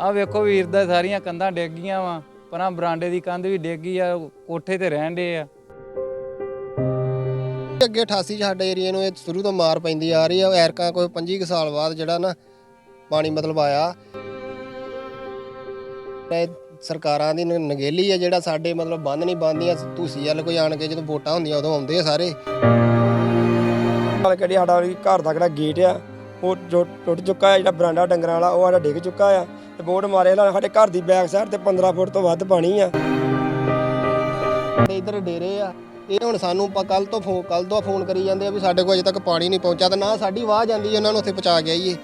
ਆ ਵੇਖੋ ਵੀਰ ਦਾ ਸਾਰੀਆਂ ਕੰਧਾਂ ਡਿੱਗ ਗਈਆਂ ਵਾ ਪਰਾਂ ਬਰਾਂਡੇ ਦੀ ਕੰਧ ਵੀ ਡਿੱਗ ਗਈ ਆ ਕੋਠੇ ਤੇ ਰਹਿਣ ਦੇ ਆ। ਅੱਗੇ 88 ਚ ਸਾਡੇ ਏਰੀਏ ਨੂੰ ਇਹ ਸ਼ੁਰੂ ਤੋਂ ਮਾਰ ਪੈਂਦੀ ਆ ਰਹੀ ਆ ਐਰਕਾਂ ਕੋਈ 25 ਕੁ ਸਾਲ ਬਾਅਦ ਜਿਹੜਾ ਨਾ ਪਾਣੀ ਮਤਲਬ ਆਇਆ। ਇਹ ਸਰਕਾਰਾਂ ਦੀ ਨਗੇਲੀ ਆ ਜਿਹੜਾ ਸਾਡੇ ਮਤਲਬ ਬੰਦ ਨਹੀਂ ਬੰਦੀਆਂ ਤੁਸੀਂ ਵੱਲ ਕੋਈ ਆਣ ਕੇ ਜਦੋਂ ਵੋਟਾਂ ਹੁੰਦੀਆਂ ਉਦੋਂ ਆਉਂਦੇ ਆ ਸਾਰੇ। ਨਾਲ ਕਿਹੜੀ ਸਾਡਾ ਘਰ ਦਾ ਜਿਹੜਾ ਗੇਟ ਆ ਉਹ ਜੋ ਟੁੱਟ ਚੁੱਕਾ ਹੈ ਜਿਹੜਾ ਬਰਾਂਡਾ ਡੰਗਰਾਂ ਵਾਲਾ ਉਹ ਸਾਡਾ ਡਿੱਗ ਚੁੱਕਾ ਆ। ਤੇ ਬੋਰਡ ਮਾਰੇ ਨਾਲ ਸਾਡੇ ਘਰ ਦੀ ਬੈਕ ਸਾਈਡ ਤੇ 15 ਫੁੱਟ ਤੋਂ ਵੱਧ ਪਾਣੀ ਆ। ਸਾਡੇ ਇੱਧਰ ਡੇਰੇ ਆ। ਇਹ ਹੁਣ ਸਾਨੂੰ ਕੱਲ ਤੋਂ ਫੋਨ ਕੱਲ ਤੋਂ ਫੋਨ ਕਰੀ ਜਾਂਦੇ ਆ ਵੀ ਸਾਡੇ ਕੋਲ ਅਜੇ ਤੱਕ ਪਾਣੀ ਨਹੀਂ ਪਹੁੰਚਿਆ ਤੇ ਨਾ ਸਾਡੀ ਆਵਾਜ਼ ਜਾਂਦੀ ਉਹਨਾਂ ਨੂੰ ਉੱਥੇ ਪਹੁੰਚਾ ਕੇ ਆਈਏ।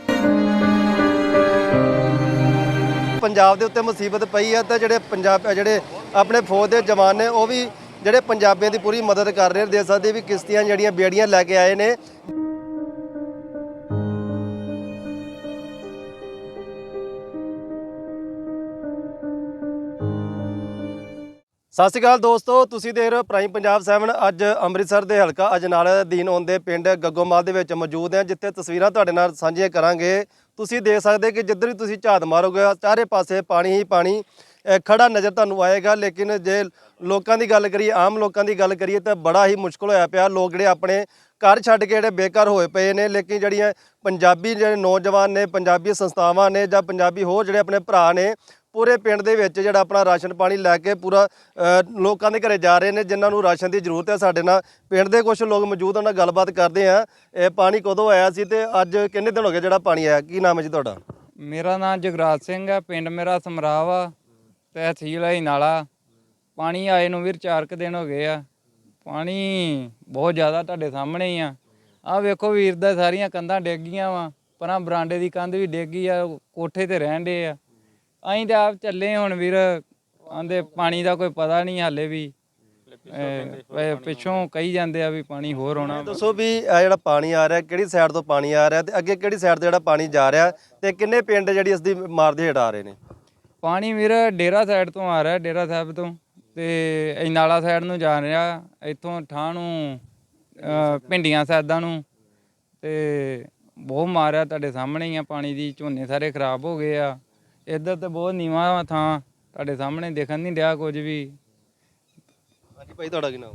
ਪੰਜਾਬ ਦੇ ਉੱਤੇ ਮੁਸੀਬਤ ਪਈ ਆ ਤੇ ਜਿਹੜੇ ਪੰਜਾਬ, ਜਿਹੜੇ ਆਪਣੇ ਫੌਜ ਦੇ ਜਵਾਨ ਨੇ, ਉਹ ਵੀ ਜਿਹੜੇ ਪੰਜਾਬੀਆਂ ਦੀ ਪੂਰੀ ਮਦਦ ਕਰ ਰਹੇ ਨੇ ਦੇ ਸਕਦੇ ਵੀ ਕਿਸ਼ਤੀਆਂ ਜਿਹੜੀਆਂ ਬੇੜੀਆਂ ਲੈ ਕੇ ਆਏ ਨੇ। ਸਤਿ ਸ਼੍ਰੀ ਅਕਾਲ ਦੋਸਤੋ, ਤੁਸੀਂ ਦੇਖ ਰਹੇ ਹੋ ਪ੍ਰਾਈਮ ਪੰਜਾਬ 7 ਅੱਜ ਅੰਮ੍ਰਿਤਸਰ ਦੇ ਹਲਕਾ ਅਜਨਾਲਾ ਦੇ ਅਧੀਨ ਆਉਂਦੇ ਪਿੰਡ ਗੱਗੋਮਾਲ ਦੇ ਵਿੱਚ ਮੌਜੂਦ ਹਾਂ, ਜਿੱਥੇ ਤਸਵੀਰਾਂ ਤੁਹਾਡੇ ਨਾਲ ਸਾਂਝੀਆਂ ਕਰਾਂਗੇ। ਤੁਸੀਂ ਦੇਖ ਸਕਦੇ ਕਿ ਜਿੱਧਰ ਵੀ ਤੁਸੀਂ ਝਾਤ ਮਾਰੋਗੇ, ਚਾਰੇ ਪਾਸੇ ਪਾਣੀ ਹੀ ਪਾਣੀ, ਅਹ ਖੜਾ ਨਜ਼ਰ ਤੁਹਾਨੂੰ ਆਏਗਾ। ਲੇਕਿਨ ਜੇ ਲੋਕਾਂ ਦੀ ਗੱਲ ਕਰੀਏ, ਆਮ ਲੋਕਾਂ ਦੀ ਗੱਲ ਕਰੀਏ ਤਾਂ ਬੜਾ ਹੀ ਮੁਸ਼ਕਲ ਹੋਇਆ ਪਿਆ। ਲੋਕ ਜਿਹੜੇ ਆਪਣੇ ਘਰ ਛੱਡ ਕੇ ਜਿਹੜੇ ਬੇਕਾਰ ਹੋਏ ਪਏ ਨੇ, ਲੇਕਿਨ ਜਿਹੜੀਆਂ ਪੰਜਾਬੀ ਜਿਹੜੇ ਨੌਜਵਾਨ ਨੇ, ਪੰਜਾਬੀ ਸੰਸਥਾਵਾਂ ਨੇ ਜਾਂ ਪੰਜਾਬੀ ਹੋਰ ਜਿਹੜੇ ਆਪਣੇ ਭਰਾ ਨੇ ਪੂਰੇ ਪਿੰਡ ਦੇ ਵਿੱਚ ਜਿਹੜਾ ਆਪਣਾ ਰਾਸ਼ਨ ਪਾਣੀ ਲੈ ਕੇ ਪੂਰਾ ਲੋਕਾਂ ਦੇ ਘਰੇ ਜਾ ਰਹੇ ਨੇ, ਜਿਨ੍ਹਾਂ ਨੂੰ ਰਾਸ਼ਨ ਦੀ ਜ਼ਰੂਰਤ ਹੈ ਸਾਡੇ ਨਾਲ। ਪਿੰਡ ਦੇ ਕੁਝ ਲੋਕ ਮੌਜੂਦ ਉਹਨਾਂ ਨਾਲ ਗੱਲਬਾਤ ਕਰਦੇ ਆ। ਇਹ ਪਾਣੀ ਕਦੋਂ ਆਇਆ ਸੀ ਤੇ ਅੱਜ ਕਿੰਨੇ ਦਿਨ ਹੋ ਗਏ ਜਿਹੜਾ ਪਾਣੀ ਆਇਆ? ਕੀ ਨਾਮ ਹੈ ਜੀ ਤੁਹਾਡਾ? ਮੇਰਾ ਨਾਮ ਜਗਰਾਜ ਸਿੰਘ ਆ ਪਿੰਡ ਮੇਰਾ ਸਮਰਾਵ ਆ, ਤਹਿਸੀਲ ਹੈ ਨਾਲਾ ਪਾਣੀ ਆਏ ਨੂੰ ਵੀਰ ਚਾਰ ਕੁ ਦਿਨ ਹੋ ਗਏ ਆ। ਪਾਣੀ ਬਹੁਤ ਜ਼ਿਆਦਾ ਤੁਹਾਡੇ ਸਾਹਮਣੇ ਹੀ ਆ। ਆ ਵੇਖੋ ਵੀਰ ਦਾ ਸਾਰੀਆਂ ਕੰਧਾਂ ਡਿੱਗ ਗਈਆਂ ਵਾ, ਪਰਾਂ ਬਰਾਂਡੇ ਦੀ ਕੰਧ ਵੀ ਡਿੱਗ ਗਈ ਆ, ਕੋਠੇ ਤੇ ਰਹਿਣ ਦੇ ਆ। ਅਸੀਂ ਤਾਂ ਆਪ ਚੱਲੇ ਹੁਣ ਵੀਰ ਆਂਦੇ ਪਾਣੀ ਦਾ ਕੋਈ ਪਤਾ ਨਹੀਂ ਹਾਲੇ ਵੀ। ਪਿੱਛੋਂ ਕਹੀ ਜਾਂਦੇ ਆ ਵੀ ਪਾਣੀ ਹੋਰ ਆਉਣਾ। ਦੱਸੋ ਵੀ ਇਹ ਜਿਹੜਾ ਪਾਣੀ ਆ ਰਿਹਾ ਕਿਹੜੀ ਸਾਈਡ ਤੋਂ ਪਾਣੀ ਆ ਰਿਹਾ ਤੇ ਅੱਗੇ ਕਿਹੜੀ ਸਾਈਡ ਤੋਂ ਜਿਹੜਾ ਪਾਣੀ ਜਾ ਰਿਹਾ ਤੇ ਕਿੰਨੇ ਪਿੰਡ ਜਿਹੜੀ ਇਸ ਦੀ ਮਾਰ ਦੇ ਹੇਠ ਆ ਰਹੇ ਨੇ? ਪਾਣੀ ਵੀਰ ਡੇਰਾ ਸਾਈਡ ਤੋਂ ਆ ਰਿਹਾ ਡੇਰਾ ਸਾਹਿਬ ਤੋਂ। ਤੇ ਇਨਾਲਾ ਸਾਈਡ ਨੂੰ ਜਾ ਰਿਹਾ ਇੱਥੋਂ ਠਾਹ ਨੂੰ ਅਹ, ਭਿੰਡੀਆਂ ਸਾਈਡਾਂ ਨੂੰ। ਤੇ ਬਹੁਤ ਮਾਰਿਆ ਤੁਹਾਡੇ ਸਾਹਮਣੇ ਹੀ ਆ ਪਾਣੀ ਦੀ ਝੋਨੇ ਸਾਰੇ ਖਰਾਬ ਹੋ ਗਏ ਆ। ਇੱਧਰ ਤੇ ਬਹੁਤ ਨੀਵਾਂ ਥਾਂ। ਤੁਹਾਡੇ ਸਾਹਮਣੇ ਦਿਖਣ ਨਹੀਂ ਰਿਹਾ ਕੁਝ ਵੀ। ਹਾਂਜੀ ਭਾਈ ਤੁਹਾਡਾ ਕੀ ਨਾਮ?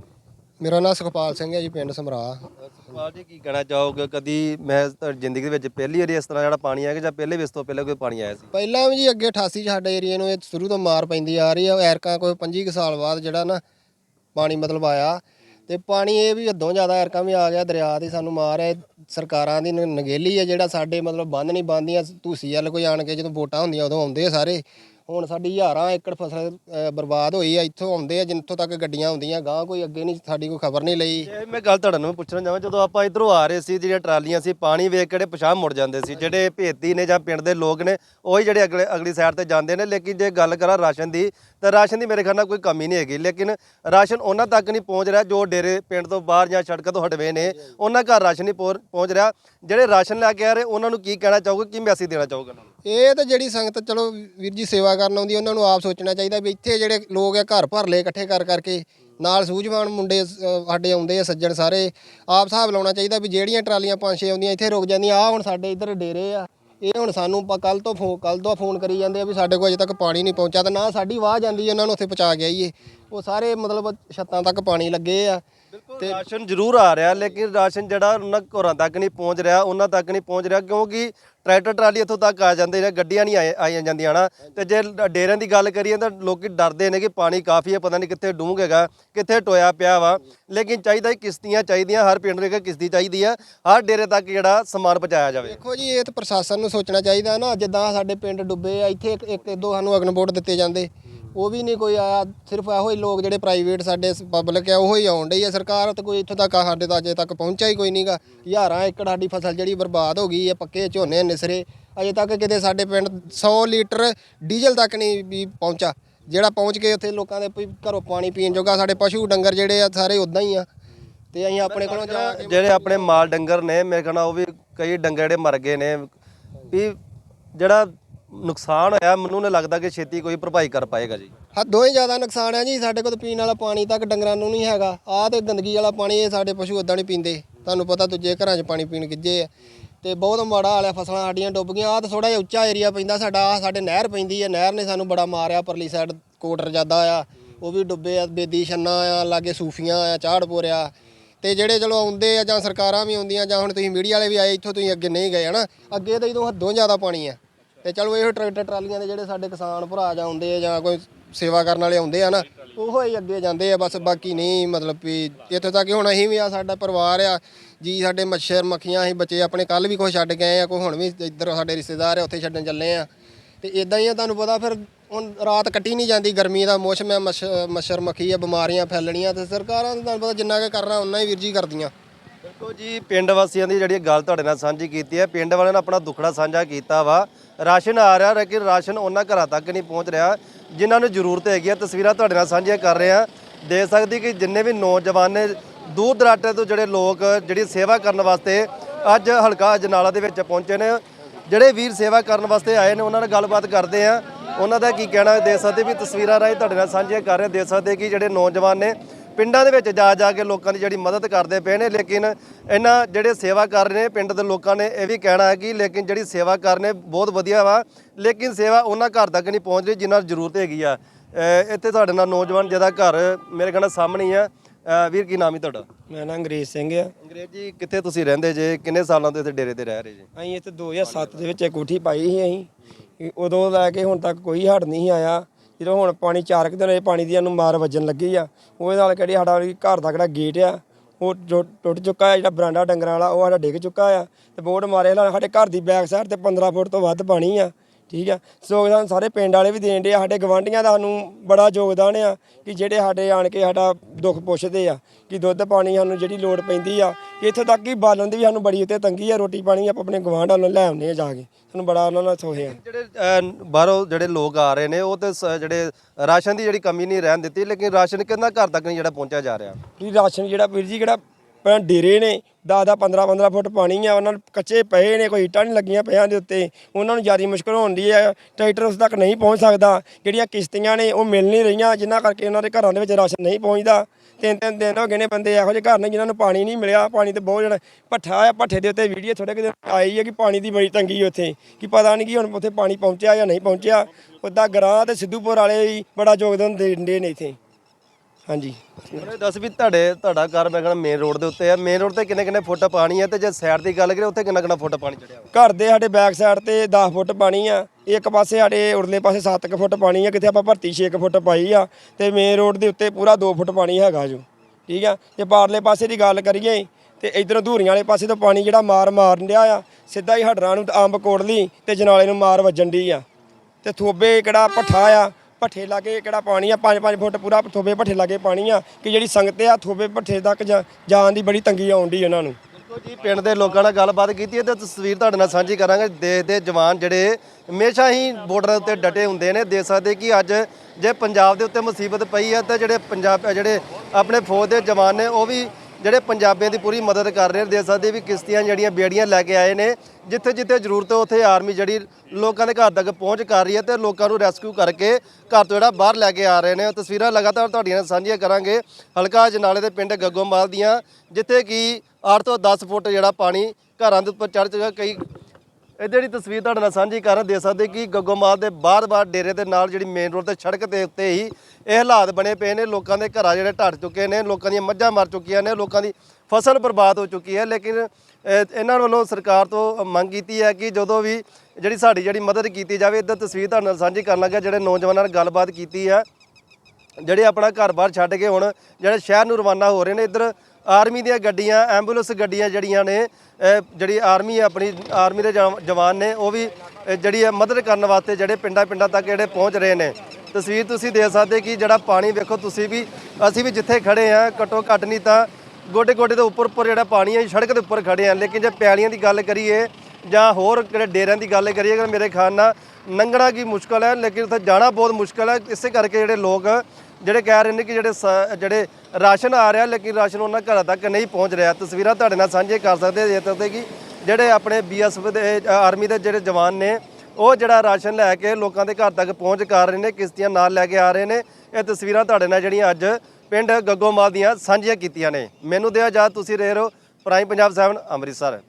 ਮੇਰਾ ਨਾਮ ਸੁਖਪਾਲ ਸਿੰਘ ਹੈ ਜੀ ਪਿੰਡ ਸਮਰਾ। ਸੁਖਪਾਲ ਜੀ ਕੀ ਕਹਿਣਾ ਚਾਹੋਗੇ? ਕਦੀ ਮੈਂ ਤੁਹਾਡੀ ਜ਼ਿੰਦਗੀ ਦੇ ਵਿੱਚ ਪਹਿਲੀ ਵਾਰੀ ਇਸ ਤਰ੍ਹਾਂ ਜਿਹੜਾ ਪਾਣੀ ਆਇਆ ਕਿ ਜਾਂ ਪਹਿਲੇ ਵੀ ਇਸ ਤੋਂ ਪਹਿਲੇ ਕੋਈ ਪਾਣੀ ਆਇਆ ਸੀ? ਪਹਿਲਾਂ ਵੀ ਜੀ ਅੱਗੇ 88 ਚ ਸਾਡੇ ਏਰੀਏ ਨੂੰ ਇਹ ਸ਼ੁਰੂ ਤੋਂ ਮਾਰ ਪੈਂਦੀ ਆ ਰਹੀ ਆ। ਐਰਕਾਂ ਕੋਈ 25 ਕੁ ਸਾਲ ਬਾਅਦ ਜਿਹੜਾ ਨਾ ਪਾਣੀ ਮਤਲਬ ਆਇਆ। ਤੇ ਪਾਣੀ ਇਹ ਵੀ ਹੱਦੋਂ ਜ਼ਿਆਦਾ ਐਰਕਾਂ ਵੀ ਆ ਗਿਆ ਦਰਿਆ ਦੀ ਸਾਨੂੰ ਮਾਰ ਹੈ ਸਰਕਾਰਾਂ ਦੀ ਨ- ਨਗੇਲੀ ਆ ਜਿਹੜਾ ਸਾਡੇ ਮਤਲਬ ਬੰਦ ਨਹੀਂ ਬੰਦੀਆਂ ਧੂਸੀ ਵੱਲ ਕੋਈ ਆਣ ਕੇ ਜਦੋਂ ਵੋਟਾਂ ਹੁੰਦੀਆਂ ਉਦੋਂ ਆਉਂਦੇ ਆ ਸਾਰੇ। ਹੁਣ ਸਾਡੀ ਹਜ਼ਾਰਾਂ ਏਕੜ ਫਸਲ ਅ, ਬਰਬਾਦ ਹੋਈ ਹੈ ਇੱਥੋਂ ਆਉਂਦੇ ਆ ਜਿੱਥੋਂ ਤੱਕ ਗੱਡੀਆਂ ਆਉਂਦੀਆਂ ਗਾਂ ਕੋਈ ਅੱਗੇ ਨਹੀਂ ਸਾਡੀ ਕੋਈ ਖਬਰ ਨਹੀਂ ਲਈ। ਇਹ ਮੈਂ ਗੱਲ ਤੁਹਾਡੇ ਨੂੰ ਪੁੱਛਣਾ ਚਾਹਾਂ ਜਦੋਂ ਆਪਾਂ ਇਧਰੋਂ ਆ ਰਹੇ ਸੀ ਜਿਹੜੀਆਂ ਟਰਾਲੀਆਂ ਸੀ ਪਾਣੀ ਵੇਖ ਕੇ ਜਿਹੜੇ ਪਛਾਣ ਮੁੜ ਜਾਂਦੇ ਸੀ ਜਿਹੜੇ ਭੇਤੀ ਨੇ ਜਾਂ ਪਿੰਡ ਦੇ ਲੋਕ ਨੇ ਉਹੀ ਜਿਹੜੇ ਅਗਲੇ ਅਗਲੀ ਸਾਈਡ ਤੇ ਜਾਂਦੇ ਨੇ ਲੇਕਿਨ ਜੇ ਗੱਲ ਕਰਾਂ ਰਾਸ਼ਨ ਦੀ ਤਾਂ ਰਾਸ਼ਨ ਦੀ ਮੇਰੇ ਖਿਆਲ ਨਾਲ ਕੋਈ ਕਮੀ ਨਹੀਂ ਹੈਗੀ ਲੇਕਿਨ ਰਾਸ਼ਨ ਉਹਨਾਂ ਤੱਕ ਨਹੀਂ ਪਹੁੰਚ ਰਿਹਾ ਜੋ ਡੇਰੇ ਪਿੰਡ ਤੋਂ ਬਾਹਰ ਜਾਂ ਸੜਕਾਂ ਤੋਂ ਹਟਵੇ ਨੇ ਉਹਨਾਂ ਘਰ ਰਾਸ਼ਨ ਨਹੀਂ ਪਹੁੰਚ ਪਹੁੰਚ ਰਿਹਾ। ਜਿਹੜੇ ਰਾਸ਼ਨ ਲੈ ਕੇ ਆ ਰਹੇ ਉਹਨਾਂ ਨੂੰ ਕੀ ਕਹਿਣਾ ਚਾਹੋਗੇ ਕੀ ਮੈਸੇਜ ਦੇਣਾ ਚਾਹੋਗੇ ਉਹਨਾਂ ਨੂੰ? ਇਹ ਤਾਂ ਜਿਹੜੀ ਸੰਗਤ ਚਲੋ ਵੀਰ ਜੀ ਸੇਵਾ ਕਰਨ ਆਉਂਦੀ ਉਹਨਾਂ ਨੂੰ ਆਪ ਸੋਚਣਾ ਚਾਹੀਦਾ ਵੀ ਇੱਥੇ ਜਿਹੜੇ ਲੋਕ ਆ ਘਰ ਭਰ ਲਏ ਇਕੱਠੇ ਕਰ ਕਰਕੇ ਨਾਲ ਸੂਝਵਾਨ ਮੁੰਡੇ ਅ, ਸਾਡੇ ਆਉਂਦੇ ਆ ਸੱਜਣ ਸਾਰੇ ਆਪ ਹਿਸਾਬ ਲਾਉਣਾ ਚਾਹੀਦਾ ਵੀ ਜਿਹੜੀਆਂ ਟਰਾਲੀਆਂ ਪੰਜ ਛੇ ਆਉਂਦੀਆਂ ਇੱਥੇ ਰੁਕ ਜਾਂਦੀਆਂ ਆ ਹੁਣ ਸਾਡੇ ਇੱਧਰ ਡੇਰੇ ਆ। ਇਹ ਹੁਣ ਸਾਨੂੰ ਕੱਲ ਤੋਂ ਫੋਨ ਕੱਲ ਤੋਂ ਫੋਨ ਕਰੀ ਜਾਂਦੇ ਆ ਵੀ ਸਾਡੇ ਕੋਲ ਅਜੇ ਤੱਕ ਪਾਣੀ ਨਹੀਂ ਪਹੁੰਚਿਆ ਤੇ ਨਾ ਸਾਡੀ ਆਵਾਜ਼ ਜਾਂਦੀ ਉਹਨਾਂ ਨੂੰ ਉੱਥੇ ਪਹੁੰਚਾ ਕੇ ਆਈਏ। ਉਹ ਸਾਰੇ ਮਤਲਬ ਛੱਤਾਂ ਤੱਕ ਪਾਣੀ ਲੱਗੇ ਆ। ਬਿਲਕੁਲ। ਰਾਸ਼ਨ ਜ਼ਰੂਰ ਆ ਰਿਹਾ ਲੇਕਿਨ ਰਾਸ਼ਨ ਜਿਹੜਾ ਉਹਨਾਂ ਘਰਾਂ ਤੱਕ ਨਹੀਂ ਪਹੁੰਚ ਰਿਹਾ ਉਹਨਾਂ ਤੱਕ ਨਹੀਂ ਪਹੁੰਚ ਰਿਹਾ ਕਿਉਂਕਿ ਟਰੈਕਟਰ ਟਰਾਲੀ ਇੱਥੋਂ ਤੱਕ ਆ ਜਾਂਦੇ ਨੇ ਗੱਡੀਆਂ ਨਹੀਂ ਆਈਆਂ ਜਾਂਦੀਆਂ ਨਾ। ਤੇ ਜੇ ਡੇਰਿਆਂ ਦੀ ਗੱਲ ਕਰੀਏ ਤਾਂ ਲੋਕੀ ਡਰਦੇ ਨੇ ਕਿ ਪਾਣੀ ਕਾਫੀ ਹੈ ਪਤਾ ਨਹੀਂ ਕਿੱਥੇ ਡੂੰਘ ਹੈਗਾ ਕਿੱਥੇ ਟੋਇਆ ਪਿਆ ਵਾ। ਲੇਕਿਨ ਚਾਹੀਦਾ ਹੀ ਕਿਸ਼ਤੀਆਂ ਚਾਹੀਦੀਆਂ ਹਰ ਪਿੰਡ ਨੂੰ ਇੱਕ ਕਿਸ਼ਤੀ ਚਾਹੀਦੀ ਆ ਹਰ ਡੇਰੇ ਤੱਕ ਜਿਹੜਾ ਸਮਾਨ ਪਹੁੰਚਾਇਆ ਜਾਵੇ। ਦੇਖੋ ਜੀ ਇਹ ਤਾਂ ਪ੍ਰਸ਼ਾਸਨ ਨੂੰ ਸੋਚਣਾ ਚਾਹੀਦਾ ਨਾ ਜਿੱਦਾਂ ਸਾਡੇ ਪਿੰਡ ਡੁੱਬੇ ਆ ਇੱਥੇ ਇੱਕ ਇੱਕ ਦੋ ਸਾਨੂੰ ਅਗਨ ਬੋਰਡ ਦਿੱਤੇ ਜਾਂਦੇ। ਉਹ ਵੀ ਨਹੀਂ ਕੋਈ ਆਇਆ, ਸਿਰਫ ਇਹੋ ਹੀ ਲੋਕ ਜਿਹੜੇ ਪ੍ਰਾਈਵੇਟ ਸਾਡੇ ਪਬਲਿਕ ਆ, ਉਹ ਹੀ ਆਉਣ ਡਈ ਆ। ਸਰਕਾਰ ਤਾਂ ਕੋਈ ਇੱਥੋਂ ਤੱਕ ਆ ਸਾਡੇ ਤਾਂ ਅਜੇ ਤੱਕ ਪਹੁੰਚਿਆ ਹੀ ਕੋਈ ਨਹੀਂਗਾ। ਹਜ਼ਾਰਾਂ ਏਕੜ ਸਾਡੀ ਫਸਲ ਜਿਹੜੀ ਬਰਬਾਦ ਹੋ ਗਈ ਹੈ ਪੱਕੇ ਝੋਨੇ ਨਿਸਰੇ। ਅਜੇ ਤੱਕ ਕਿਤੇ ਸਾਡੇ ਪਿੰਡ 100 ਲੀਟਰ ਡੀਜ਼ਲ ਤੱਕ ਨਹੀਂ ਵੀ ਪਹੁੰਚਾ ਜਿਹੜਾ ਪਹੁੰਚ ਕੇ ਉੱਥੇ ਲੋਕਾਂ ਦੇ ਵੀ ਘਰੋਂ ਪਾਣੀ ਪੀਣ ਜੋਗਾ ਸਾਡੇ ਪਸ਼ੂ ਡੰਗਰ ਜਿਹੜੇ ਆ, ਸਾਰੇ ਉਦਾਂ ਹੀ ਆ। ਤੇ ਅਸੀਂ ਆਪਣੇ ਕੋਲੋਂ ਜਾ ਕੇ ਜਿਹੜੇ ਆਪਣੇ ਮਾਲ ਡੰਗਰ ਨੇ ਮੇਰੇ ਕਹਿੰਦਾ ਉਹ ਵੀ ਕਈ ਡੰਗਰ ਜਿਹੜੇ ਮਰ ਗਏ ਨੇ। ਵੀ ਜਿਹੜਾ ਨੁਕਸਾਨ ਹੋਇਆ, ਮੈਨੂੰ ਨਹੀਂ ਲੱਗਦਾ ਕਿ ਛੇਤੀ ਕੋਈ ਭਰਪਾਈ ਕਰ ਪਾਏਗਾ ਜੀ। ਹੱਦੋਂ ਹੀ ਜ਼ਿਆਦਾ ਨੁਕਸਾਨ ਹੈ ਜੀ, ਸਾਡੇ ਕੋਲ ਤਾਂ ਪੀਣ ਵਾਲਾ ਪਾਣੀ ਤੱਕ ਡੰਗਰਾਂ ਨੂੰ ਨਹੀਂ ਹੈਗਾ। ਆਹ ਤੇ ਗੰਦਗੀ ਵਾਲਾ ਪਾਣੀ, ਇਹ ਸਾਡੇ ਪਸ਼ੂ ਉਦਾਂ ਨਹੀਂ ਪੀਂਦੇ। ਤੁਹਾਨੂੰ ਪਤਾ ਦੂਜੇ ਘਰਾਂ 'ਚ ਪਾਣੀ ਪੀਣ ਗਿੱਜੇ ਆ। ਤੇ ਬਹੁਤ ਮਾੜਾ ਹਾਲ ਫਸਲਾਂ ਸਾਡੀਆਂ ਡੁੱਬ ਗਈਆਂ। ਆਹ ਤਾਂ ਥੋੜਾ ਜਿਹਾ ਉੱਚਾ ਏਰੀਆ ਪੈਂਦਾ ਸਾਡਾ, ਆਹ ਸਾਡੇ ਨਹਿਰ ਪੈਂਦੀ ਹੈ ਨਹਿਰ ਨੇ ਸਾਨੂੰ ਬੜਾ ਮਾਰਿਆ, ਪਰਲੀ ਸਾਈਡ ਕੋਟ ਰਜਾਦਾ ਆ। ਉਹ ਵੀ ਡੁੱਬੇ ਆ, ਬੇਦੀ ਛੰਨਾ ਆ, ਲਾਗੇ ਸੂਫੀਆਂ ਆ ਚਾੜਪੁਰ ਆ ਤੇ ਜਿਹੜੇ ਚਲੋ ਆਉਂਦੇ ਆ ਜਾਂ ਸਰਕਾਰਾਂ ਵੀ ਆਉਂਦੀਆਂ ਜਾਂ ਹੁਣ ਤੁਸੀਂ ਮੀਡੀਆ ਵਾਲੇ ਵੀ ਆਏ, ਇੱਥੋਂ ਤੁਸੀਂ ਅੱਗੇ ਨਹੀਂ ਗਏ ਹਨਾ। ਅੱਗੇ ਤਾਂ ਇਦੋਂ ਹੱਦੋਂ ਜ਼ਿਆਦਾ ਪਾਣੀ ਆ। ਤੇ ਚਲੋ ਇਹੋ ਟਰੈਕਟਰ ਟਰਾਲੀਆਂ ਦੇ ਜਿਹੜੇ ਸਾਡੇ ਕਿਸਾਨ ਭਰਾ ਜਾਂ ਆਉਂਦੇ ਆ ਜਾਂ ਕੋਈ ਸੇਵਾ ਕਰਨ ਵਾਲੇ ਆਉਂਦੇ ਆ ਨਾ, ਉਹੋ ਹੀ ਅੱਗੇ ਜਾਂਦੇ ਆ, ਬਸ ਬਾਕੀ ਨਹੀਂ, ਮਤਲਬ ਵੀ ਇੱਥੇ ਤੱਕ ਹੁਣ ਅਸੀਂ ਵੀ ਆ, ਸਾਡਾ ਪਰਿਵਾਰ ਆ, ਜੀ ਸਾਡੇ ਮੱਛਰ ਮੱਖੀਆਂ ਅਸੀਂ ਬੱਚੇ ਆਪਣੇ ਕੱਲ ਵੀ ਕੋਈ ਛੱਡ ਕੇ ਆ, ਕੋਈ ਹੁਣ ਵੀ ਇੱਧਰ ਸਾਡੇ ਰਿਸ਼ਤੇਦਾਰ ਆ, ਉੱਥੇ ਛੱਡਣ ਚੱਲੇ ਆ। ਤੇ ਇਦਾਂ ਹੀ ਆ, ਤੁਹਾਨੂੰ ਪਤਾ ਫਿਰ ਹੁਣ ਰਾਤ ਕੱਟੀ ਨਹੀਂ ਜਾਂਦੀ ਗਰਮੀ ਦਾ ਮੌਸਮ ਹੈ ਮੱਛ- ਮੱਛਰ ਮੱਖੀ ਆ, ਬਿਮਾਰੀਆਂ ਫੈਲਣੀਆਂ ਤੇ ਸਰਕਾਰਾਂ ਤਾਂ ਤੁਹਾਨੂੰ ਪਤਾ ਜਿੰਨਾ ਕੁ ਕਰਨਾ ਉਹਨਾਂ ਹੀ ਵੀਰ ਜੀ ਕਰਦੀਆਂ। ਦੇਖੋ ਜੀ, ਪਿੰਡ ਵਾਸੀਆਂ ਦੀ ਜਿਹੜੀ ਗੱਲ ਤੁਹਾਡੇ ਨਾਲ ਸਾਂਝੀ ਕੀਤੀ ਹੈ, ਪਿੰਡ ਵਾਲਿਆਂ ਨੇ ਆਪਣਾ ਦੁੱਖੜਾ ਸਾਂਝਾ ਕੀਤਾ ਵਾ ਰਾਸ਼ਨ ਆ ਰਿਹਾ ਲੇਕਿਨ ਰਾਸ਼ਨ ਉਹਨਾਂ ਘਰਾਂ ਤੱਕ ਨਹੀਂ ਪਹੁੰਚ ਰਿਹਾ। ਜਿਨ੍ਹਾਂ ਨੂੰ ਜ਼ਰੂਰਤ ਹੈਗੀ ਆ, ਤਸਵੀਰਾਂ ਤੁਹਾਡੇ ਨਾਲ ਸਾਂਝੀਆਂ ਕਰ ਰਹੇ ਆ ਦੇ ਸਕਦੀ ਕਿ ਜਿੰਨੇ ਵੀ ਨੌਜਵਾਨ ਨੇ, ਦੂਰ ਦਰਾਡੇ ਤੋਂ ਜਿਹੜੇ ਲੋਕ, ਜਿਹੜੀ ਸੇਵਾ ਕਰਨ ਵਾਸਤੇ ਅੱਜ ਹਲਕਾ ਅਜਨਾਲਾ ਦੇ ਵਿੱਚ ਪਹੁੰਚੇ ਨੇ। ਜਿਹੜੇ ਵੀਰ ਸੇਵਾ ਕਰਨ ਵਾਸਤੇ ਆਏ ਨੇ, ਉਹਨਾਂ ਨਾਲ ਗੱਲਬਾਤ ਕਰਦੇ ਆ ਉਹਨਾਂ ਦਾ ਕੀ ਕਹਿਣਾ ਦੇਖ ਸਕਦੇ ਵੀ ਤਸਵੀਰਾਂ ਰਾਹੀਂ ਤੁਹਾਡੇ ਨਾਲ ਸਾਂਝੀਆਂ ਕਰ ਰਹੇ ਦੇਖ ਸਕਦੇ ਕਿ ਜਿਹੜੇ ਨੌਜਵਾਨ ਨੇ ਪਿੰਡਾਂ ਦੇ ਵਿੱਚ ਜਾ ਜਾ ਕੇ ਲੋਕਾਂ ਦੀ ਜਿਹੜੀ ਮਦਦ ਕਰਦੇ ਪਏ ਨੇ ਲੇਕਿਨ ਇਹਨਾਂ ਜਿਹੜੇ ਸੇਵਾ ਕਰ ਰਹੇ ਨੇ ਪਿੰਡ ਦੇ ਲੋਕਾਂ ਨੇ ਇਹ ਵੀ ਕਹਿਣਾ ਹੈ ਕਿ ਲੇਕਿਨ ਜਿਹੜੀ ਸੇਵਾ ਕਰ ਰਹੇ ਨੇ ਬਹੁਤ ਵਧੀਆ ਵਾ ਲੇਕਿਨ ਸੇਵਾ ਉਹਨਾਂ ਘਰ ਤੱਕ ਨਹੀਂ ਪਹੁੰਚ ਰਹੀ ਜਿੰਨਾ ਜ਼ਰੂਰਤ ਹੈਗੀ ਆ। ਇੱਥੇ ਤੁਹਾਡੇ ਨਾਲ ਨੌਜਵਾਨ ਜਿਹਦਾ ਘਰ ਮੇਰੇ ਖਿਆਲ ਨਾਲ ਸਾਹਮਣੇ ਹੀ ਆ। ਵੀਰ ਕੀ ਨਾਮ ਹੈ ਤੁਹਾਡਾ? ਮੇਰਾ ਨਾਮ ਅੰਗਰੇਜ਼ ਸਿੰਘ ਆ। ਅੰਗਰੇਜ਼ ਜੀ ਕਿੱਥੇ ਤੁਸੀਂ ਰਹਿੰਦੇ ਜੇ? ਕਿੰਨੇ ਸਾਲਾਂ ਤੋਂ ਇੱਥੇ ਡੇਰੇ ਤੇ ਰਹਿ ਰਹੇ ਜੇ? ਅਸੀਂ ਇੱਥੇ 2007 ਦੇ ਵਿੱਚ ਇੱਕ ਕੋਠੀ ਪਾਈ ਸੀ ਅਸੀਂ। ਉਦੋਂ ਲੈ ਕੇ ਹੁਣ ਤੱਕ ਕੋਈ ਹੜ ਨਹੀਂ ਆਇਆ। ਜਦੋਂ ਹੁਣ ਪਾਣੀ ਚਾਰ ਕੁ ਦਿਨ ਹੋਏ ਪਾਣੀ ਦੀ ਸਾਨੂੰ ਮਾਰ ਵੱਜਣ ਲੱਗੀ ਆ, ਉਹਦੇ ਨਾਲ ਕਿਹੜੀ ਸਾਡਾ ਵੀ ਘਰ ਦਾ ਜਿਹੜਾ ਗੇਟ ਆ, ਉਹ ਜੋ- ਟੁੱਟ ਚੁੱਕਾ ਆ, ਜਿਹੜਾ ਬਰਾਂਡਾ ਡੰਗਰਾਂ ਵਾਲਾ, ਉਹ ਸਾਡਾ ਡਿੱਗ ਚੁੱਕਾ ਆ ਤੇ ਬੋਰਡ ਮਾਰੇ ਨਾਲ ਸਾਡੇ ਘਰ ਦੀ ਬੈਕ ਸਾਈਡ ਤੇ 15 ਫੁੱਟ ਤੋਂ ਵੱਧ ਪਾਣੀ ਆ। ਠੀਕ ਆ? ਯੋਗਦਾਨ ਸਾਰੇ ਪਿੰਡ ਵਾਲੇ ਵੀ ਦੇਣ ਦੇ ਆ। ਸਾਡੇ ਗਵਾਂਢੀਆਂ ਦਾ ਸਾਨੂੰ ਬੜਾ ਯੋਗਦਾਨ ਆ ਕਿ ਜਿਹੜੇ ਸਾਡੇ ਆਣ ਕੇ ਸਾਡਾ ਦੁੱਖ ਪੁੱਛਦੇ ਆ ਕਿ ਦੁੱਧ ਪਾਣੀ ਸਾਨੂੰ ਜਿਹੜੀ ਲੋੜ ਪੈਂਦੀ ਆ ਕਿ ਇੱਥੋਂ ਤੱਕ ਕਿ ਬਾਲਣ ਦੀ ਵੀ ਸਾਨੂੰ ਬੜੀ ਉੱਤੇ ਤੰਗੀ ਆ। ਰੋਟੀ ਪਾਣੀ ਆਪਾਂ ਆਪਣੇ ਗਵਾਂਢਾਂ ਨੂੰ ਲੈ ਆਉਂਦੇ ਆ ਜਾ ਕੇ। ਸਾਨੂੰ ਬੜਾ ਉਹਨਾਂ ਨਾਲ ਸੋਹੇ ਆ। ਜਿਹੜੇ ਅਹ, ਬਾਹਰੋਂ ਜਿਹੜੇ ਲੋਕ ਆ ਰਹੇ ਨੇ ਉਹ ਤੇ ਸ- ਜਿਹੜੇ ਰਾਸ਼ਨ ਦੀ ਜਿਹੜੀ ਕਮੀ ਨਹੀਂ ਰਹਿਣ ਦਿੱਤੀ ਲੇਕਿਨ ਰਾਸ਼ਨ ਕਿੰਨਾ ਘਰ ਤੱਕ ਨਹੀਂ ਜਿਹੜਾ ਪਹੁੰਚਿਆ ਜਾ ਰਿਹਾ? ਵੀ ਰਾਸ਼ਨ ਜਿਹੜਾ ਵੀਰ ਜੀ ਕਿਹੜਾ ਡੇਰੇ ਨੇ 10 10 15 15 ਫੁੱਟ ਪਾਣੀ ਆ, ਉਹਨਾਂ ਨੂੰ ਕੱਚੇ ਪਏ ਨੇ, ਕੋਈ ਇੱਟਾਂ ਨਹੀਂ ਲੱਗੀਆਂ ਪਿਆਂ ਦੇ ਉੱਤੇ, ਉਹਨਾਂ ਨੂੰ ਜ਼ਿਆਦਾ ਮੁਸ਼ਕਲ ਹੁੰਦੀ ਹੈ, ਟਰੈਕਟਰ ਉਸ ਤੱਕ ਨਹੀਂ ਪਹੁੰਚ ਸਕਦਾ, ਜਿਹੜੀਆਂ ਕਿਸ਼ਤੀਆਂ ਨੇ ਉਹ ਮਿਲ ਨਹੀਂ ਰਹੀਆਂ ਜਿਨ੍ਹਾਂ ਕਰਕੇ ਉਹਨਾਂ ਦੇ ਘਰਾਂ ਦੇ ਵਿੱਚ ਰਾਸ਼ਨ ਨਹੀਂ ਪਹੁੰਚਦਾ, ਤਿੰਨ ਤਿੰਨ ਦਿਨ ਹੋ ਗਏ ਨੇ ਬੰਦੇ ਇਹੋ ਜਿਹੇ ਘਰ ਨੇ ਜਿਨ੍ਹਾਂ ਨੂੰ ਪਾਣੀ ਨਹੀਂ ਮਿਲਿਆ, ਪਾਣੀ ਤੇ ਬਹੁਤ ਜਿਹੜਾ ਭੱਠਾ ਆ, ਭੱਠੇ ਦੇ ਉੱਤੇ ਵੀਡੀਓ ਥੋੜੇ ਕਿ ਦਿਨ ਆਈ ਹੈ ਕਿ ਪਾਣੀ ਦੀ ਬੜੀ ਤੰਗੀ ਉੱਥੇ, ਕਿ ਪਤਾ ਨਹੀਂ ਕਿ ਹੁਣ ਉੱਥੇ ਪਾਣੀ ਪਹੁੰਚਿਆ ਜਾਂ ਨਹੀਂ ਪਹੁੰਚਿਆ, ਉੱਦਾਂ ਗਰਾਂ ਤੇ ਸਿੱਧੂਪੁਰ ਵਾਲੇ ਵੀ ਬੜਾ ਯੋਗਦਾਨ ਦਿੰਦੇ ਨੇ ਇੱਥੇ। ਹਾਂਜੀ। ਮੈਨੂੰ ਦੱਸ ਵੀ ਤੁਹਾਡੇ ਤੁਹਾਡਾ ਘਰ ਮੈਂ ਕਹਿੰਦਾ ਮੇਨ ਰੋਡ ਦੇ ਉੱਤੇ ਆ। ਮੇਨ ਰੋਡ ਤੇ ਕਿੰਨੇ ਕਿੰਨੇ ਫੁੱਟ ਪਾਣੀ ਹੈ ਤੇ ਜੇ ਸਾਈਡ ਦੀ ਗੱਲ ਕਰੀਏ ਉੱਥੇ ਕਿੰਨਾ ਕਿੰਨਾ ਫੁੱਟ ਪਾਣੀ ਚੜਿਆ ਘਰ ਦੇ ਸਾਡੇ ਬੈਕ ਸਾਈਡ ਤੇ 10 ਫੁੱਟ ਪਾਣੀ ਆ। ਇੱਕ ਪਾਸੇ ਸਾਡੇ ਉਰਲੇ ਪਾਸੇ 7 ਫੁੱਟ ਪਾਣੀ ਆ ਕਿਤੇ ਆਪਾਂ ਭਰਤੀ 6 ਫੁੱਟ ਪਾਈ ਆ। ਤੇ ਮੇਨ ਰੋਡ ਦੇ ਉੱਤੇ ਪੂਰਾ 2 ਫੁੱਟ ਪਾਣੀ ਹੈਗਾ ਜੋ। ਠੀਕ ਆ? ਜੇ ਪਾਰਲੇ ਪਾਸੇ ਦੀ ਗੱਲ ਕਰੀਏ ਤੇ ਇਧਰ ਧੂਰੀਆਂ ਵਾਲੇ ਪਾਸੇ ਤੋਂ ਪਾਣੀ ਜਿਹੜਾ ਮਾਰ ਮਾਰਨ ਡਿਆ ਆ ਸਿੱਧਾ ਹੀ ਹੱਡਰਾਂ ਨੂੰ ਅੰਬ ਕੋੜਲੀ ਤੇ ਜਨਾਲੇ ਨੂੰ ਮਾਰ ਵੱਜਣ ਡਈ ਆ। ਤੇ ਥੋਬੇ ਕਿਹੜਾ ਭੱਠਾ ਆ ਭੱਠੇ ਲਾਗੇ ਕਿਹੜਾ ਪਾਣੀ ਆ? 5-5 ਫੁੱਟ ਪੂਰਾ ਥੋਬੇ ਭੱਠੇ ਲਾਗੇ ਪਾਣੀ ਆ। ਕਿ ਜਿਹੜੀ ਸੰਗਤ ਆ, ਥੋਬੇ ਭੱਠੇ ਤੱਕ ਜਾ- ਜਾਣ ਦੀ ਬੜੀ ਤੰਗੀ ਆਉਣ ਡਈ ਉਹਨਾਂ ਨੂੰ। ਬਿਲਕੁਲ ਜੀ, ਪਿੰਡ ਦੇ ਲੋਕਾਂ ਨਾਲ ਗੱਲਬਾਤ ਕੀਤੀ ਹੈ ਤੇ ਤਸਵੀਰ ਤੁਹਾਡੇ ਨਾਲ ਸਾਂਝੀ ਕਰਾਂਗੇ। ਦੇਸ਼ ਦੇ ਜਵਾਨ ਜਿਹੜੇ ਹਮੇਸ਼ਾ ਹੀ ਬਾਰਡਰ ਉੱਤੇ ਡਟੇ ਹੁੰਦੇ ਨੇ। ਦੇਖ ਸਕਦੇ ਕਿ ਅੱਜ ਜੇ ਪੰਜਾਬ ਦੇ ਉੱਤੇ ਮੁਸੀਬਤ ਪਈ ਹੈ, ਤਾਂ ਜਿਹੜੇ ਪੰਜਾਬ ਜਿਹੜੇ ਆਪਣੇ ਫੌਜ ਦੇ ਜਵਾਨ ਨੇ, ਉਹ ਵੀ ਜਿਹੜੇ ਪੰਜਾਬੀਆਂ ਦੀ ਪੂਰੀ ਮਦਦ ਕਰ ਰਹੇ ਨੇ ਦੇਖ ਸਕਦੇ ਵੀ ਕਿਸ਼ਤੀਆਂ ਜਿਹੜੀਆਂ ਬੇੜੀਆਂ ਲੈ ਕੇ ਆਏ ਨੇ, ਜਿੱਥੇ ਜਿੱਥੇ ਜ਼ਰੂਰਤ ਹੈ ਉੱਥੇ ਆਰਮੀ ਜਿਹੜੀ ਲੋਕਾਂ ਦੇ ਘਰ ਤੱਕ ਪਹੁੰਚ ਕਰ ਰਹੀ ਹੈ ਤੇ ਲੋਕਾਂ ਨੂੰ ਰੈਸਕਿਊ ਕਰਕੇ ਘਰ ਤੋਂ ਜਿਹੜਾ ਬਾਹਰ ਲੈ ਕੇ ਆ ਰਹੇ ਨੇ। ਉਹ ਤਸਵੀਰਾਂ ਲਗਾਤਾਰ ਤੁਹਾਡੀਆਂ ਨਾਲ ਸਾਂਝੀਆਂ ਕਰਾਂਗੇ। ਹਲਕਾ ਜਨਾਲੇ ਦੇ ਪਿੰਡ ਗੱਗੋਮਾਲ ਦੀਆਂ, ਜਿੱਥੇ ਕਿ 8 ਤੋਂ 10 ਫੁੱਟ ਜਿਹੜਾ ਪਾਣੀ ਘਰਾਂ ਦੇ ਉੱਪਰ ਚੜ ਚੁੱਕਾ, ਕਈ ਇਹ ਜਿਹੜੀ ਤਸਵੀਰ ਤੁਹਾਡੇ ਨਾਲ ਸਾਂਝੀ ਕਰ ਰਹੇ ਦੇ ਸਕਦੇ ਕਿ ਗੱਗੋਮਾਲ ਦੇ ਬਾਹਰ-ਬਾਹਰ ਡੇਰੇ ਦੇ ਨਾਲ ਜਿਹੜੀ ਮੇਨ ਰੋਡ ਤੇ ਸੜਕ ਦੇ ਉੱਤੇ ਹੀ ਇਹ ਹਾਲਾਤ ਬਣੇ ਪਏ ਨੇ। ਲੋਕਾਂ ਦੇ ਘਰਾਂ ਜਿਹੜੇ ਢੱਟ ਚੁੱਕੇ ਨੇ, ਲੋਕਾਂ ਦੀਆਂ ਮੱਝਾਂ ਮਰ ਚੁੱਕੀਆਂ ਨੇ, ਲੋਕਾਂ ਦੀ ਫਸਲ ਬਰਬਾਦ ਹੋ ਚੁੱਕੀ ਹੈ। ਲੇਕਿਨ ਇਹਨਾਂ ਵੱਲੋਂ ਸਰਕਾਰ ਤੋਂ ਮੰਗ ਕੀਤੀ ਹੈ ਕਿ ਜਦੋਂ ਵੀ ਜਿਹੜੀ ਸਾਡੀ ਜਿਹੜੀ ਮਦਦ ਕੀਤੀ ਜਾਵੇ, ਇੱਧਰ ਤਸਵੀਰ ਤੁਹਾਡੇ ਨਾਲ ਸਾਂਝੀ ਕਰਨ ਲੱਗਾ ਜਿਹੜੇ ਨੌਜਵਾਨਾਂ ਨਾਲ ਗੱਲਬਾਤ ਕੀਤੀ ਹੈ, ਜਿਹੜੇ ਆਪਣਾ ਘਰ-ਬਾਰ ਛੱਡ ਕੇ ਹੁਣ ਜਿਹੜੇ ਸ਼ਹਿਰ ਨੂੰ ਰਵਾਨਾ ਹੋ ਰਹੇ ਨੇ, ਇੱਧਰ ਆਰਮੀ ਦੀਆਂ ਗੱਡੀਆਂ, ਐਂਬੂਲੈਂਸ ਗੱਡੀਆਂ ਜਿਹੜੀਆਂ ਨੇ ਜਿਹੜੀ ਆਰਮੀ ਹੈ, ਆਪਣੀ ਆਰਮੀ ਦੇ ਜਵਾਨ ਨੇ, ਉਹ ਵੀ ਜਿਹੜੀ ਹੈ ਮਦਦ ਕਰਨ ਵਾਸਤੇ ਜਿਹੜੇ ਪਿੰਡਾਂ ਪਿੰਡਾਂ ਤੱਕ ਜਿਹੜੇ ਪਹੁੰਚ ਰਹੇ ਨੇ। ਤਸਵੀਰ ਤੁਸੀਂ ਦੇਖ ਸਕਦੇ ਕਿ ਜਿਹੜਾ ਪਾਣੀ ਵੇਖੋ ਤੁਸੀਂ ਵੀ, ਅਸੀਂ ਵੀ ਜਿੱਥੇ ਖੜੇ ਆ ਘੱਟੋ ਘੱਟ ਨਹੀਂ ਤਾਂ ਗੋਡੇ ਗੋਡੇ ਦੇ ਉੱਪਰ ਉੱਪਰ ਜਿਹੜਾ ਪਾਣੀ ਹੈ, ਸੜਕ ਦੇ ਉੱਪਰ ਖੜੇ ਆ ਲੇਕਿਨ ਜੇ ਪਿਆਲੀਆਂ ਦੀ ਗੱਲ ਕਰੀਏ ਜਾਂ ਹੋਰ ਕਿਹੜੇ ਡੇਰਿਆਂ ਦੀ ਗੱਲ ਕਰੀਏ, ਅਗਰ ਮੇਰੇ ਖਿਆਲ ਨਾਲ ਲੰਘਣਾ ਕੀ ਮੁਸ਼ਕਲ ਹੈ, ਲੇਕਿਨ ਉੱਥੇ ਜਾਣਾ ਬਹੁਤ ਮੁਸ਼ਕਲ ਹੈ। ਇਸੇ ਕਰਕੇ ਜਿਹੜੇ ਲੋਕ ਜਿਹੜੇ ਕਹਿ ਰਹੇ ਨੇ ਕਿ ਜਿਹੜੇ ਸ- ਜਿਹੜੇ ਰਾਸ਼ਨ ਆ ਰਿਹਾ, ਲੇਕਿਨ ਰਾਸ਼ਨ ਉਹਨਾਂ ਘਰਾਂ ਤੱਕ ਨਹੀਂ ਪਹੁੰਚ ਰਿਹਾ। ਤਸਵੀਰਾਂ ਤੁਹਾਡੇ ਨਾਲ ਸਾਂਝੇ ਕਰ ਸਕਦੇ ਜੇ ਤੇ ਕਿ ਜਿਹੜੇ ਆਪਣੇ ਬੀਐਸਐਫ ਦੇ, ਆਰਮੀ ਦੇ ਜਿਹੜੇ ਜਵਾਨ ਨੇ, ਉਹ ਜਿਹੜਾ ਰਾਸ਼ਨ ਲੈ ਕੇ ਲੋਕਾਂ ਦੇ ਘਰ ਤੱਕ ਪਹੁੰਚ ਕਰ ਰਹੇ ਨੇ, ਕਿਸ਼ਤੀਆਂ ਨਾਲ ਲੈ ਕੇ ਆ ਰਹੇ ਨੇ। ਇਹ ਤਸਵੀਰਾਂ ਤੁਹਾਡੇ ਨਾਲ ਜਿਹੜੀਆਂ ਅੱਜ ਪਿੰਡ ਗੱਗੋਮਾਲ ਦੀਆਂ ਸਾਂਝੀਆਂ ਕੀਤੀਆਂ ਨੇ। ਮੈਨੂੰ ਦਿਆ ਜਾ, ਤੁਸੀਂ ਰਹੇ ਰਹੋ ਪ੍ਰਾਈਮ ਪੰਜਾਬ 7 ਅੰਮ੍ਰਿਤਸਰ।